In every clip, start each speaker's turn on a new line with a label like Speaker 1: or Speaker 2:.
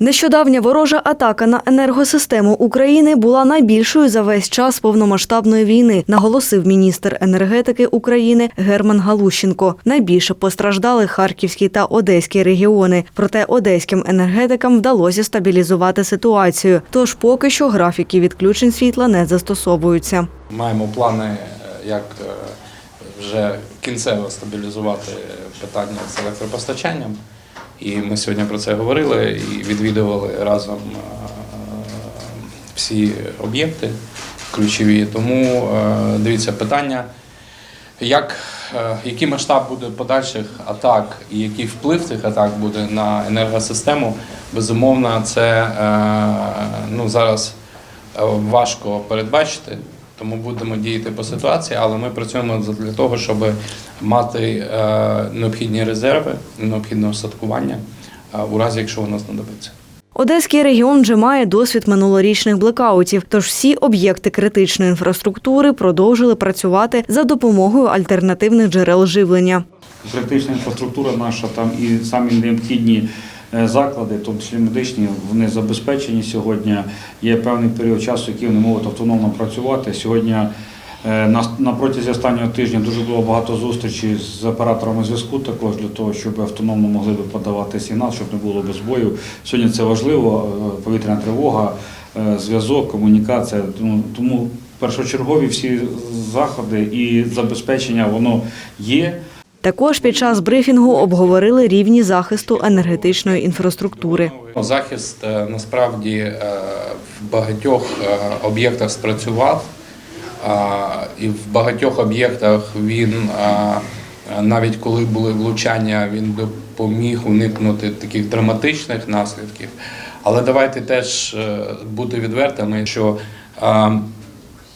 Speaker 1: Нещодавня ворожа атака на енергосистему України була найбільшою за весь час повномасштабної війни, наголосив міністр енергетики України Герман Галущенко. Найбільше постраждали Харківський та Одеський регіони. Проте одеським енергетикам вдалося стабілізувати ситуацію. Тож поки що графіки відключень світла не застосовуються.
Speaker 2: Маємо плани, е, як е, вже кінцево стабілізувати питання з електропостачанням. І ми сьогодні про це говорили і відвідували разом е, всі об'єкти ключові. Тому е, дивіться питання, як, е, який масштаб буде подальших атак і який вплив цих атак буде на енергосистему, безумовно, це ну, зараз важко передбачити. Тому будемо діяти по ситуації, але ми працюємо для того, щоб мати е, необхідні резерви, необхідне устаткування е, у разі, якщо воно знадобиться.
Speaker 1: Одеський регіон вже має досвід минулорічних блекаутів, тож всі об'єкти критичної інфраструктури продовжили працювати за допомогою альтернативних джерел живлення.
Speaker 3: Критична інфраструктура наша, там і самі необхідні заклади, в тому числі медичні, вони забезпечені сьогодні. Є певний період часу, який вони можуть автономно працювати. Сьогодні е, на, протязі останнього тижня дуже було багато зустрічей з операторами зв'язку, також для того, щоб автономно могли би подавати сигнал, щоб не було безбою. Сьогодні це важливо, е, повітряна тривога, е, зв'язок, комунікація. Тому першочергові всі заходи і забезпечення воно є.
Speaker 1: Також під час брифінгу обговорили рівні захисту енергетичної інфраструктури.
Speaker 2: Захист е, насправді е, в багатьох е, об'єктах спрацював, і в багатьох об'єктах він навіть коли були влучання, він допоміг уникнути таких драматичних наслідків. Але давайте теж бути відвертими, що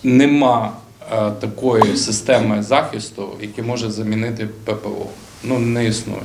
Speaker 2: нема такої системи захисту, яка може замінити ППО. Ну не існує.